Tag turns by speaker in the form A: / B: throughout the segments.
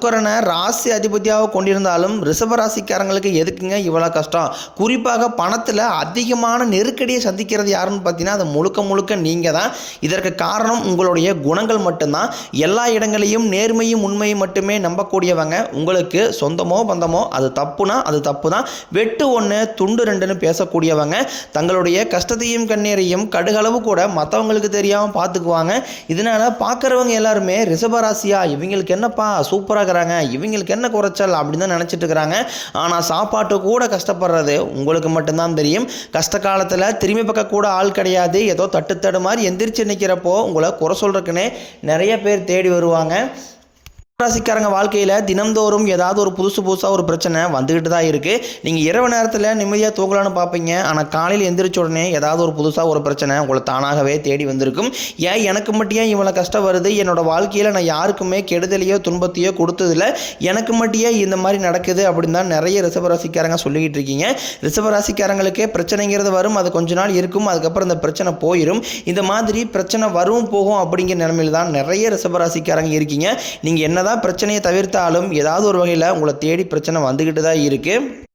A: சுக்கரனை ராசி அதிபதியாக கொண்டிருந்தாலும் ரிஷபராசிக்காரங்களுக்கு எதுக்குங்க இவ்வளோ கஷ்டம்? குறிப்பாக பணத்தில் அதிகமான நெருக்கடியை சந்திக்கிறது யாருன்னு பார்த்தீங்கன்னா அது முழுக்க முழுக்க நீங்கள் தான் இதற்கு காரணம் உங்களுடைய குணங்கள் மட்டும்தான். எல்லா இடங்களையும் நேர்மையும் உண்மையும் மட்டுமே நம்பக்கூடியவங்க. உங்களுக்கு சொந்தமோ பந்தமோ அது தப்புனா அது தப்பு தான் வெட்டு ஒன்று துண்டு ரெண்டுன்னு பேசக்கூடியவங்க. தங்களுடைய கஷ்டத்தையும் கண்ணீரையும் கடுகளவு கூட மற்றவங்களுக்கு தெரியாமல் பார்த்துக்குவாங்க. இதனால் பார்க்குறவங்க எல்லாருமே ரிஷபராசியா இவங்களுக்கு என்னப்பா? சூப்பராக இருக்கிறாங்க இவங்களுக்கு என்ன குறைச்சல் அப்படின்னு தான் நினச்சிட்டு இருக்கிறாங்க ஆனால் சாப்பாட்டு கூட கஷ்டப்படுறது உங்களுக்கு மட்டும்தான் தெரியும். கஷ்ட காலத்தில் திரும்பி பக்கம் கூட ஆள் கிடையாது. ஏதோ தட்டுத்தடு மாதிரி எந்திரிச்சு நிற்கிறப்போ உங்களை குறை சொல்கிறதுக்குன்னே நிறைய பேர் தேடி வருவாங்க. ராசிக்காரங்க வாழ்க்கையில் தினம்தோறும் ஏதாவது ஒரு புதுசு புதுசாக ஒரு பிரச்சனை வந்துக்கிட்டு தான் இருக்குது நீங்கள் இரவு நேரத்தில் நிம்மதியாக தூங்கலான்னு பார்ப்பீங்க ஆனால் காலையில் எந்திரிச்ச உடனே ஏதாவது ஒரு புதுசாக ஒரு பிரச்சனை உங்களை தானாகவே தேடி வந்திருக்கும். ஏன் எனக்கு மட்டும் ஏன் இவ்வளோ கஷ்டம் வருது? என்னோட வாழ்க்கையில் நான் யாருக்குமே கெடுதலையோ துன்பத்தையோ கொடுத்ததில்ல. எனக்கு மட்டும் இந்த மாதிரி நடக்குது அப்படின்னு தான் நிறைய ரிஷபராசிக்காரங்க சொல்லிக்கிட்டு இருக்கீங்க. ரிஷபராசிக்காரங்களுக்கே பிரச்சனைங்கிறது வரும். அது கொஞ்ச நாள் இருக்கும். அதுக்கப்புறம் இந்த பிரச்சனை போயிடும் இந்த மாதிரி பிரச்சனை வரும் போகும் அப்படிங்கிற நிலமையில் தான் நிறைய ரிஷபராசிக்காரங்க இருக்கீங்க. நீங்கள் என்னதான் பிரச்சனையை தவிர்த்தாலும் ஏதாவது ஒரு வகையில் உங்களை தேடி பிரச்சனை வந்துக்கிட்டு தான் இருக்குது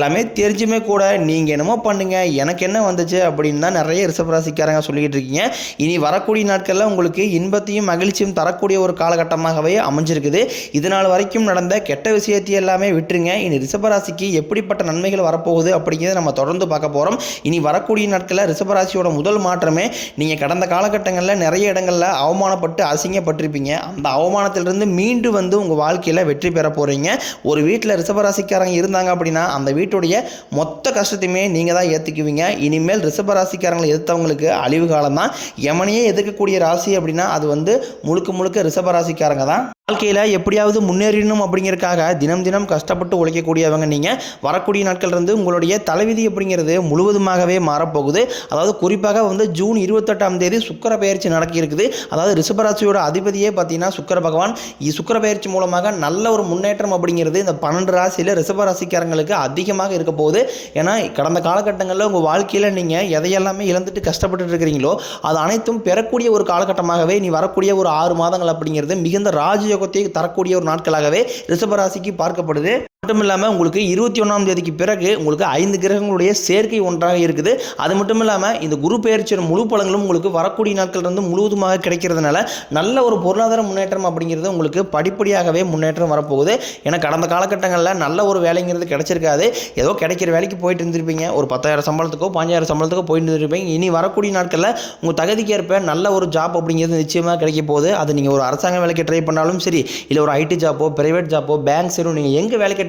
A: எல்லாமே தெரிஞ்சுமே கூட நீங்கள் என்னமோ பண்ணுங்க எனக்கு என்ன வந்துச்சு அப்படின்னு தான் நிறைய ரிஷபராசிக்காரங்க சொல்லிக்கிட்டு இருக்கீங்க. இனி வரக்கூடிய நாட்களில் உங்களுக்கு இன்பத்தையும் மகிழ்ச்சியும் தரக்கூடிய ஒரு காலகட்டமாகவே அமைஞ்சிருக்குது. இது நாள் வரைக்கும் நடந்த கெட்ட விஷயத்தை எல்லாமே விட்டுருங்க. இனி ரிசபராசிக்கு எப்படிப்பட்ட நன்மைகள் வரப்போகுது அப்படிங்கிறத நம்ம தொடர்ந்து பார்க்க போகிறோம் இனி வரக்கூடிய நாட்களில் ரிசபராசியோட முதல் மாற்றமே நீங்கள் கடந்த காலகட்டங்களில் நிறைய இடங்களில் அவமானப்பட்டு அசிங்கப்பட்டிருப்பீங்க. அந்த அவமானத்திலிருந்து மீண்டு வந்து உங்கள் வாழ்க்கையில் வெற்றி பெற போகிறீங்க ஒரு வீட்டில் ரிசபராசிக்காரங்க இருந்தாங்க அப்படின்னா அந்த வீட்டு வீட்டுடைய மொத்த கஷ்டத்தையுமே நீங்கள் தான் ஏற்றுக்குவீங்க இனிமேல் ரிஷபராசிக்காரங்களை எதிர்த்தவங்களுக்கு அழிவு காலம் தான் யமனையே எதிர்க்கக்கூடிய ராசி அப்படின்னா அது வந்து முழுக்க முழுக்க ரிஷபராசிக்காரங்க தான். வாழ்க்கையில் எப்படியாவது முன்னேறணும் அப்படிங்கிறதுக்காக தினம் தினம் கஷ்டப்பட்டு உழைக்கக்கூடியவங்க நீங்கள் வரக்கூடிய நாட்கள் இருந்து உங்களுடைய தலைவிதி அப்படிங்கிறது முழுவதுமாகவே மாறப்போகுது. அதாவது குறிப்பாக வந்து ஜூன் இருபத்தெட்டாம் தேதி சுக்கர பயிற்சி நடக்க இருக்குது அதாவது ரிஷபராசியோட அதிபதியே பார்த்தீங்கன்னா சுக்கர பகவான். சுக்கர பயிற்சி மூலமாக நல்ல ஒரு முன்னேற்றம் அப்படிங்கிறது இந்த பன்னெண்டு ராசியில் ரிஷபராசிக்காரங்களுக்கு அதிகமாக இருக்க போகுது. ஏன்னா கடந்த காலகட்டங்களில் உங்கள் வாழ்க்கையில் நீங்கள் எதையெல்லாமே இழந்துட்டு கஷ்டப்பட்டுட்டு இருக்கிறீங்களோ அது அனைத்தும் பெறக்கூடிய ஒரு காலகட்டமாகவே நீ வரக்கூடிய ஒரு ஆறு மாதங்கள் அப்படிங்கிறது மிகுந்த ராஜயோகத்தை தரக்கூடிய ஒரு நாட்களாகவே ரிஷபராசிக்கு பார்க்கப்படுது. மட்டும் இல்லாமல் உங்களுக்கு இருபத்தி ஒன்றாம் தேதிக்கு பிறகு உங்களுக்கு ஐந்து கிரகங்களுடைய சேர்க்கை ஒன்றாக இருக்குது. அது மட்டும் இல்லாமல் இந்த குரு பெயர்ச்சியோட முழு பலங்களும் உங்களுக்கு வரக்கூடிய நாட்கள் இருந்து முழுவதுமாக கிடைக்கிறதுனால நல்ல ஒரு பொருளாதார முன்னேற்றம் அப்படிங்கிறது உங்களுக்கு படிப்படியாகவே முன்னேற்றம் வரப்போகுது. ஏன்னா கடந்த காலகட்டங்களில் நல்ல ஒரு வேலைங்கிறது கிடைச்சிருக்காது. ஏதோ கிடைக்கிற வேலைக்கு போயிட்டு இருந்திருப்பீங்க. ஒரு பத்தாயிரம் சம்பளத்துக்கோ பாஞ்சாயிரம் சம்பளத்துக்கோ போயிட்டு இருந்திருப்பீங்க. இனி வரக்கூடிய நாட்களில் உங்கள் தகுதிக்கு ஏற்ப நல்ல ஒரு ஜாப் அப்படிங்கிறது நிச்சயமாக கிடைக்க போகுது. அது நீங்கள் ஒரு அரசாங்க வேலைக்கு ட்ரை பண்ணாலும் சரி இல்லை ஒரு ஐடி ஜாப்போ பிரைவேட் ஜாப்போ பேங்க் சரி நீங்கள் எங்கே வேலைக்கு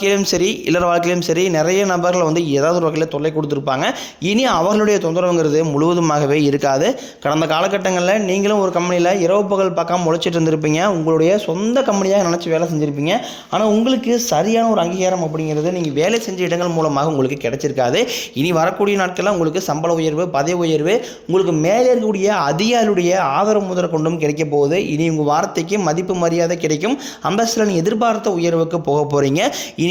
A: வாழ்க்கையிலும் சரி இல்லற வாழ்க்கையிலும் சரி நிறைய நபர்கள் வந்து ஏதாவது ஒரு வகையில் தொல்லை கொடுத்துருப்பாங்க. இனி அவர்களுடைய தொந்தரவுங்கிறது முழுவதுமாகவே இருக்காது. கடந்த காலகட்டங்களில் நீங்களும் ஒரு கம்பெனியில் இரவு பகல் பார்க்காம உழைச்சிட்டு இருந்திருப்பீங்க. உங்களுடைய சொந்த கம்பெனியாக நினச்சி வேலை செஞ்சுருப்பீங்க. ஆனால் உங்களுக்கு சரியான ஒரு அங்கீகாரம் அப்படிங்கிறது நீங்கள் வேலை செஞ்ச இடங்கள் மூலமாக உங்களுக்கு கிடைச்சிருக்காது. இனி வரக்கூடிய நாட்களில் உங்களுக்கு சம்பள உயர்வு பதவி உயர்வு உங்களுக்கு மேலே இருக்கக்கூடிய அதிகாரியுடைய ஆதரவு முதல் கொண்டும் கிடைக்க போகுது. இனி உங்கள் வார்த்தைக்கு மதிப்பு மரியாதை கிடைக்கும். அம்பஸ்லன் எதிர்பார்த்த உயர்வுக்கு போக போகிறீங்க இனி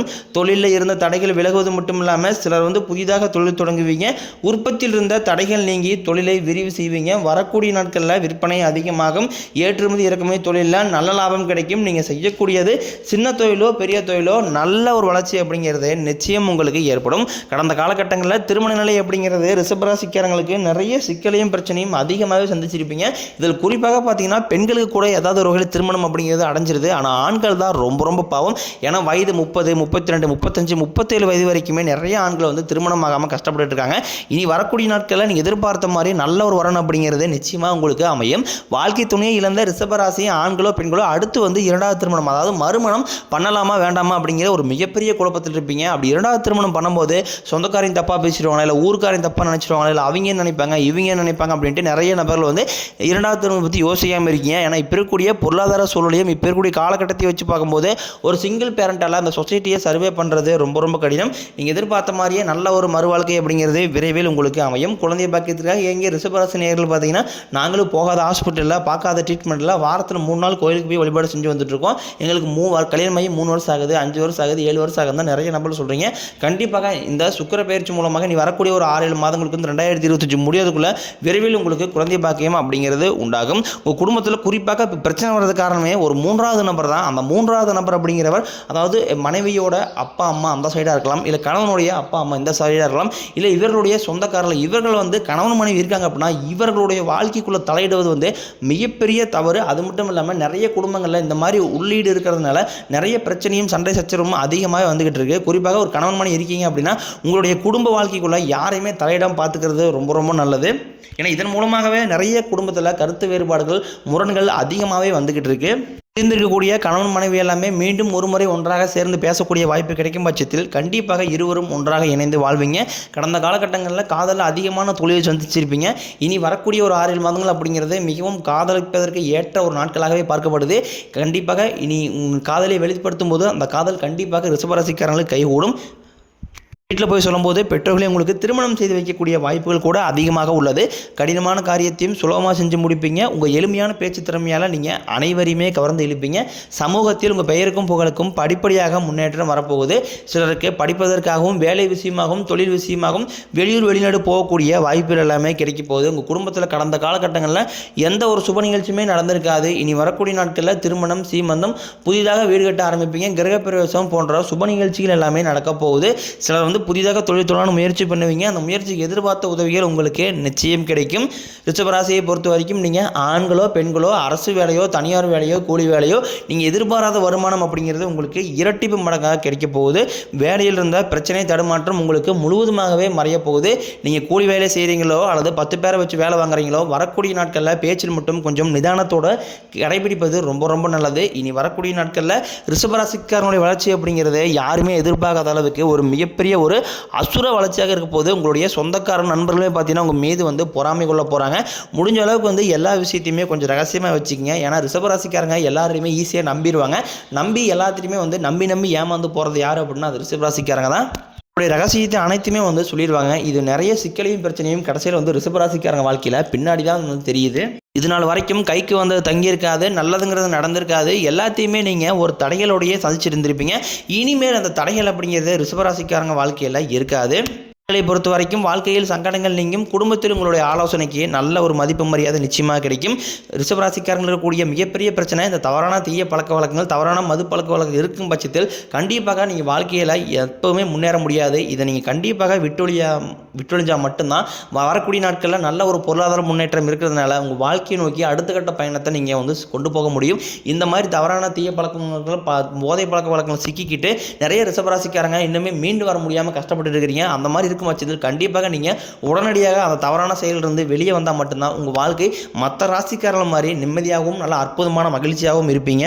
A: தொழிலில் இருந்த தடைகள் விலகுவது மட்டும் இல்லாமல் சிலர் வந்து புதிதாக தொழில் தொடங்குவீங்க. உற்பத்தியில் இருந்த தடைகள் நீங்கி தொழிலை விரிவு செய்வீங்க. வரக்கூடிய நாட்களில் விற்பனை அதிகமாகும். ஏற்றுமதி இறக்குமதி தொழிலில் நல்ல லாபம் கிடைக்கும். நீங்கள் செய்யக்கூடியது சின்ன தொழிலோ பெரிய தொழிலோ நல்ல ஒரு வளர்ச்சி அப்படிங்கிறது நிச்சயம் உங்களுக்கு ஏற்படும். கடந்த காலகட்டங்களில் திருமண நிலை அப்படிங்கிறது ரிஷபராசிக்காரங்களுக்கு நிறைய சிக்கலையும் பிரச்சனையும் அதிகமாகவே சந்திச்சிருப்பீங்க. இதில் குறிப்பாக பார்த்தீங்கன்னா பெண்களுக்கு கூட ஏதாவது ஒரு வகையில் திருமணம் அப்படிங்கிறது அடைஞ்சிருது. ஆனால் ஆண்கள் தான் ரொம்ப ரொம்ப பாவம். ஏன்னா வயது முப்பது முப்பத்தி ரெண்டு முப்பத்தஞ்சு முப்பத்தேழு வயது வரைக்குமே நிறைய ஆண்கள் வந்து திருமணம் ஆகாமல் கஷ்டப்பட்டு இருக்காங்க. இனி வரக்கூடிய நாட்களில் நீங்கள் எதிர்பார்த்த மாதிரி நல்ல ஒரு வரணும் அப்படிங்கிறது நிச்சயமாக உங்களுக்கு அமையும். வாழ்க்கை துணையை இழந்த ரிஷபராசி ஆண்களோ பெண்களோ அடுத்து வந்து இரண்டாவது திருமணம் அதாவது மறுமணம் பண்ணலாமா வேண்டாமா அப்படிங்கிற ஒரு மிகப்பெரிய குழப்பத்தில் இருப்பீங்க. அப்படி இரண்டாவது திருமணம் பண்ணும்போது சொந்தக்காரையும் தப்பாக பேசிடுவாங்களா இல்லை ஊருக்காரையும் தப்பாக நினச்சிடுவாங்களா இல்லை அவங்க நினைப்பாங்க இவங்க நினைப்பாங்க அப்படின்ட்டு நிறைய நபர்கள் வந்து இரண்டாவது திருமணம் பற்றி யோசிக்காமல் இருக்கீங்க. ஏன்னா இப்போ இருக்கக்கூடிய பொருளாதார சூழலையும் இப்போ இருக்கக்கூடிய காலகட்டத்தை வச்சு பார்க்கும்போது ஒரு சிங்கிள் பேரண்டால் அந்த சொசைட்டியை சர்வே பண்ணுறது ரொம்ப ரொம்ப கடினம். நீங்கள் எதிர்பார்த்த மாதிரியே நல்ல ஒரு மறுவாழ்க்கை அப்படிங்கிறது விரைவில் உங்களுக்கு அமையும். குழந்தை பாக்கியத்துக்காக எங்கே ரிஷபராசி நேர்கள் பார்த்தீங்கன்னா நாங்களும் போகாத ஹாஸ்பிட்டலில் பார்க்காத ட்ரீட்மெண்ட்டில் வாரத்தில் மூணு நாள் கோயிலுக்கு போய் வழிபாடு செஞ்சு வந்துட்டுருக்கோம். எங்களுக்கு மூ கல்யாணம் ஆகி மூணு வருஷம் ஆகுது அஞ்சு வருஷம் ஆகுது ஏழு வருஷம் ஆகுது நிறைய நம்பர் சொல்கிறீங்க கண்டிப்பாக இந்த சுக்கிர பயிற்சி மூலமாக நீ வரக்கூடிய ஒரு ஆறு ஏழு மாதங்களுக்கு வந்து ரெண்டாயிரத்தி இருபத்தஞ்சு முடியாதுக்குள்ளே விரைவில் உங்களுக்கு குழந்தை பாக்கியம் அப்படிங்கிறது உண்டாகும். உங்கள் குடும்பத்தில் குறிப்பாக பிரச்சனை வர்றது காரணமே ஒரு மூன்றாவது நபர் தான். அந்த மூன்றாவது நபர் அப்படிங்கிறவர் அதாவது மனைவியோட அப்பா அம்மா அந்த சைடாக இருக்கலாம். இல்லை கணவனுடைய அப்பா அம்மா இந்த சைடாக இருக்கலாம். இல்லை இவர்களுடைய சொந்தக்காரர்கள் இவர்கள் வந்து கணவன் மனைவி இருக்காங்க அப்படின்னா இவர்களுடைய வாழ்க்கைக்குள்ளே தலையிடுவது வந்து மிகப்பெரிய தவறு. அது மட்டும் இல்லாமல் நிறைய குடும்பங்களில் இந்த மாதிரி உள்ளீடு இருக்கிறதுனால நிறைய பிரச்சனையும் சண்டை சச்சரவும் அதிகமாக வந்துகிட்டு இருக்கு. குறிப்பாக ஒரு கணவன் மனைவி இருக்கீங்க அப்படின்னா உங்களுடைய குடும்ப வாழ்க்கைக்குள்ளே யாரையுமே தலையிடம் பார்த்துக்கிறது ரொம்ப ரொம்ப நல்லது. ஏன்னா இதன் மூலமாகவே நிறைய குடும்பத்தில் கருத்து வேறுபாடுகள் முரண்கள் அதிகமாகவே வந்துக்கிட்டு இருக்கு. இருந்திருக்கக்கூடிய கணவன் மனைவி எல்லாமே மீண்டும் ஒரு முறை ஒன்றாக சேர்ந்து பேசக்கூடிய வாய்ப்பு கிடைக்கும் பட்சத்தில் கண்டிப்பாக இருவரும் ஒன்றாக இணைந்து வாழ்வீங்க. கடந்த காலகட்டங்களில் காதலில் அதிகமான தொழிலை சந்திச்சிருப்பீங்க. இனி வரக்கூடிய ஒரு ஆறு ஏழு மாதங்கள் அப்படிங்கிறது மிகவும் காதலிப்பதற்கு ஏற்ற ஒரு நாட்களாகவே பார்க்கப்படுது. கண்டிப்பாக இனி காதலை வெளிப்படுத்தும் போது அந்த காதல் கண்டிப்பாக ரிஷபராசிக்காரங்களுக்கு கைகூடும். வீட்டில் போய் சொல்லும்போது பெற்றோர்களே உங்களுக்கு திருமணம் செய்து வைக்கக்கூடிய வாய்ப்புகள் கூட அதிகமாக உள்ளது. கடினமான காரியத்தையும் சுலபமாக செஞ்சு முடிப்பீங்க. உங்கள் எளிமையான பேச்சு திறமையால் நீங்கள் அனைவரையுமே கவர்ந்து இழுப்பீங்க. சமூகத்தில் உங்கள் பெயருக்கும் புகழுக்கும் படிப்படியாக முன்னேற்றம் வரப்போகுது. சிலருக்கு படிப்பதற்காகவும் வேலை விஷயமாகவும் தொழில் விஷயமாகவும் வெளியூர் வெளிநாடு போகக்கூடிய வாய்ப்புகள் எல்லாமே கிடைக்க போகுது. உங்கள் குடும்பத்தில் கடந்த காலகட்டங்களில் எந்த ஒரு சுப நிகழ்ச்சியுமே நடந்திருக்காது. இனி வரக்கூடிய நாட்களில் திருமணம் சீமந்தம் புதிதாக வீடு கட்ட ஆரம்பிப்பீங்க. கிரகப்பிரவேசம் போன்ற சுப நிகழ்ச்சிகள் எல்லாமே நடக்க போகுது. சிலர் வந்து புதிதாக தொழில் தொடரான முயற்சி பண்ணுவீங்க. அந்த முயற்சிக்கு எதிர்பார்த்த உதவிகள் உங்களுக்கு நிச்சயம் கிடைக்கும். ரிஷபராசியை பொறுத்த வரைக்கும் நீங்கள் ஆண்களோ பெண்களோ அரசு வேலையோ தனியார் வேலையோ கூலி வேலையோ நீங்கள் எதிர்பாராத வருமானம் அப்படிங்கிறது உங்களுக்கு இரட்டிப்பு மடங்காக கிடைக்க போகுது. வேலையில் இருந்த பிரச்சனை தடுமாற்றம் உங்களுக்கு முழுவதுமாகவே மறைய போகுது. நீங்கள் கூலி வேலை செய்கிறீங்களோ அல்லது பத்து பேரை வச்சு வேலை வாங்குறீங்களோ வரக்கூடிய நாட்களில் பேச்சில் மட்டும் கொஞ்சம் நிதானத்தோட கடைபிடிப்பது ரொம்ப ரொம்ப நல்லது. இனி வரக்கூடிய நாட்களில் ரிஷபராசிக்காரனுடைய வளர்ச்சி அப்படிங்கிறது யாருமே எதிர்பார்க்காத அளவுக்கு ஒரு மிகப்பெரிய ஒரு ஒரு அசுர வளர்ச்சியாக இருக்க போது உங்களுடைய சொந்தக்காரன் நண்பர்களே பார்த்தீங்கன்னா உங்கள் மீது வந்து பொறாமை கொள்ள போகிறாங்க முடிஞ்ச அளவுக்கு வந்து எல்லா விஷயத்தையுமே கொஞ்சம் ரகசியமாக வச்சுக்கோங்க. ஏன்னா ரிஷபராசிக்காரங்க எல்லாரையுமே ஈஸியாக நம்பிடுவாங்க. நம்பி எல்லாத்திலையுமே வந்து நம்பி நம்பி ஏமாந்து போகிறது யார் அப்படின்னா அது ரிஷபராசிக்காரங்க தான். அவருடைய ரகசியத்தை அனைத்துமே வந்து சொல்லிடுவாங்க. இது நிறைய சிக்கலையும் பிரச்சனையும் கடைசியில் வந்து ரிஷபராசிக்காரங்க வாழ்க்கையில் பின்னாடி தான் வந்து தெரியுது. இது நாள் வரைக்கும் கைக்கு வந்தது தங்கியிருக்காது நல்லதுங்கிறது நடந்திருக்காது. எல்லாத்தையுமே நீங்கள் ஒரு தடைகளோடையே சந்திச்சிருந்திருப்பீங்க. இனிமேல் அந்த தடைகள் அப்படிங்கிறது ரிஷபராசிக்காரங்க வாழ்க்கையில் இருக்காது. பொறுத்த வரைக்கும் வாழ்க்கையில் சங்கடங்கள் நீங்கும். குடும்பத்தில் உங்களுடைய ஆலோசனைக்கு நல்ல ஒரு மதிப்பு மரியாதை நிச்சயமாக கிடைக்கும். ரிஷபராசிக்காரங்களுக்கு இருக்கக்கூடிய மிகப்பெரிய பிரச்சனை இந்த தவறான தீய பழக்க வழக்கங்கள் தவறான மது பழக்க வழக்கம் இருக்கும் பட்சத்தில் கண்டிப்பாக நீங்கள் வாழ்க்கையில் எப்போவுமே முன்னேற முடியாது. இதை நீங்கள் கண்டிப்பாக விட்டொழியா விட்டொழிஞ்சால் மட்டும்தான். வரக்கூடிய நாட்களில் நல்ல ஒரு பொருளாதார முன்னேற்றம் இருக்கிறதுனால உங்கள் வாழ்க்கையை நோக்கி அடுத்த கட்ட பயணத்தை நீங்கள் வந்து கொண்டு போக முடியும். இந்த மாதிரி தவறான தீய பழக்கங்கள் ப போதை பழக்க வழக்கங்கள் சிக்கிக்கிட்டு நிறைய ரிஷபராசிக்காரங்க இன்னுமே மீண்டு வர முடியாமல் கஷ்டப்பட்டு இருக்கிறீங்க. அந்த மாதிரி இருக்கும் பட்சத்தில் கண்டிப்பாக நீங்கள் உடனடியாக அந்த தவறான செயலிலிருந்து வெளியே வந்தால் மட்டும்தான் உங்கள் வாழ்க்கை மற்ற ராசிக்காரர்கள் மாதிரி நிம்மதியாகவும் நல்ல அற்புதமான மகிழ்ச்சியாகவும் இருப்பீங்க.